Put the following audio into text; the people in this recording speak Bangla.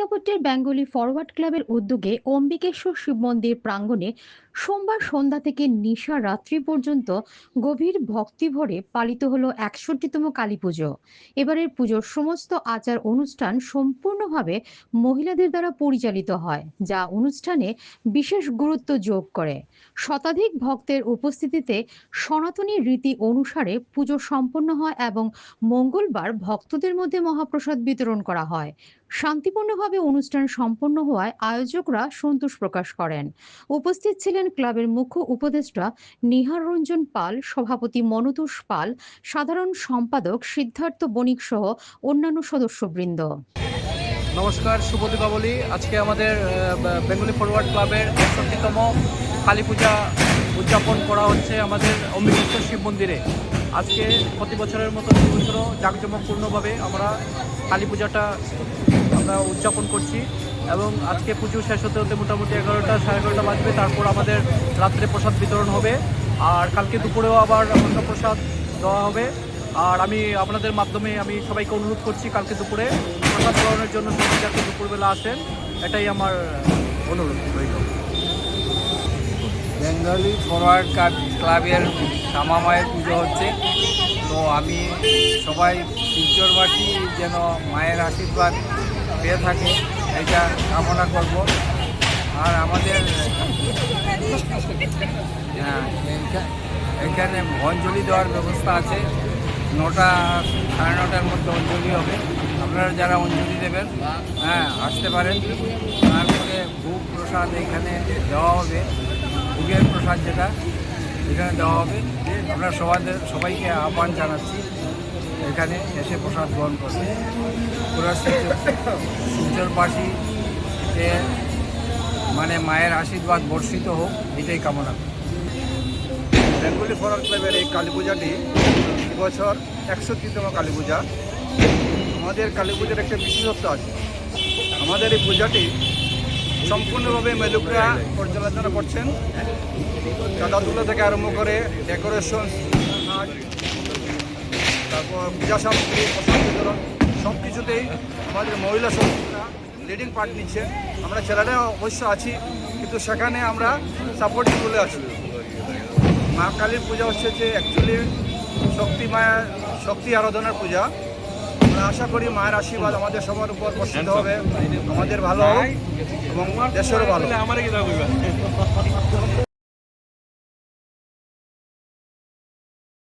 আন্তিকাপট্টের বেঙ্গলি ফরওয়ার্ড ক্লাবের উদ্যোগে অম্বিকেশ্বর শিব মন্দির প্রাঙ্গণে সোমবার সন্ধ্যা থেকে নিশা রাত্রি পর্যন্ত গভীর ভক্তিভরে পালিত হলো একষট্টিতম কালী পুজো। এবারের পুজোর সমস্ত আচার অনুষ্ঠান সম্পূর্ণভাবে মহিলাদের দ্বারা পরিচালিত হয়, যা অনুষ্ঠানে বিশেষ গুরুত্ব যোগ করে। শতাধিক ভক্তের উপস্থিতিতে সনাতনী রীতি অনুসারে পুজো সম্পন্ন হয় এবং মঙ্গলবার ভক্তদের মধ্যে মহাপ্রসাদ বিতরণ করা হয়। শান্তিপূর্ণভাবে অনুষ্ঠান সম্পন্ন হওয়ায় আয়োজকরা সন্তোষ প্রকাশ করেন। উপস্থিত ছিলেন ক্লাবের মুখ্য উপদেষ্টা নিহার রঞ্জন পাল, সভাপতি মনতোষ পাল, সাধারণ সম্পাদক সিদ্ধার্থ বণিক সহ অন্যান্য সদস্যবৃন্দ। নমস্কার, শুভ দীপাবলি। আজকে আমাদের বেঙ্গলি ফরওয়ার্ড ক্লাবের একষট্টিতম কালী পূজা উদযাপন করা হচ্ছে আমাদের অমৃতেশ্বর শিব মন্দিরে। আজকে প্রতি বছরের মতো এই বছরও জাঁকজমকপূর্ণভাবে আমরা কালী পূজাটা আমরা উদযাপন করছি এবং আজকে পুজো শেষ হতে হতে মোটামুটি এগারোটা, সাড়ে এগারোটা বাজবে। তারপর আমাদের রাত্রে প্রসাদ বিতরণ হবে। আর কালকে দুপুরেও আবার প্রসাদ দেওয়া হবে। আর আমি আপনাদের মাধ্যমে আমি সবাইকে অনুরোধ করছি কালকে দুপুরে প্রসাদ গ্রহণের জন্য সবাই যাতে দুপুরবেলা আসেন, এটাই আমার অনুরোধ। রইল বেঙ্গলি ফরওয়ার্ড ক্লাব ক্লাবের শ্যামা মায়ের পুজো হচ্ছে। তো আমি সবাই শিলচরবাসী যেন মায়ের আশীর্বাদ পেয়ে থাকে এটা কামনা করব। আর আমাদের হ্যাঁ, এখানে অঞ্জলি দেওয়ার ব্যবস্থা আছে। নটা সাড়ে নটার মধ্যে অঞ্জলি হবে। আপনারা যারা অঞ্জলি দেবেন হ্যাঁ আসতে পারেন। তারপরে ভোগ প্রসাদ এখানে দেওয়া হবে। ভোগের প্রসাদ যেটা, এখানে দেওয়া হবে। আমরা সবাইদের সবাইকে আহ্বান জানাচ্ছি এখানে এসে প্রসাদ গ্রহণ করবে পুরা যে মানে মায়ের আশীর্বাদ বর্ষিত হোক, এটাই কামনা বেঙ্গলি ফরওয়ার্ড ক্লাবের এই কালী পূজাটি এবছর একষট্টিতম কালী পূজা। আমাদের কালী পূজার একটা বিশেষত্ব আছে। আমাদের এই পূজাটি সম্পূর্ণভাবে মেলুকরা পর্যালোচনা করছেন। তুলা থেকে আরম্ভ করে ডেকোরেশন তারপর পূজা সামগ্রী, প্রসাদ বিতরণ সব কিছুতেই আমাদের মহিলা সদস্যরা লিডিং পার্ট নিচ্ছে। আমরা ছেলেরা অবশ্য আছি, কিন্তু সেখানে আমরা সাপোর্টিং তুলে আছি। মা কালীর পূজা হচ্ছে যে অ্যাকচুয়ালি শক্তি মায়ের শক্তি আরাধনার পূজা। আশা করি মায়ের আশীর্বাদ আমাদের সবার উপর বর্ষিত হবে আমাদের ভালো এবং দেশেরও ভালো।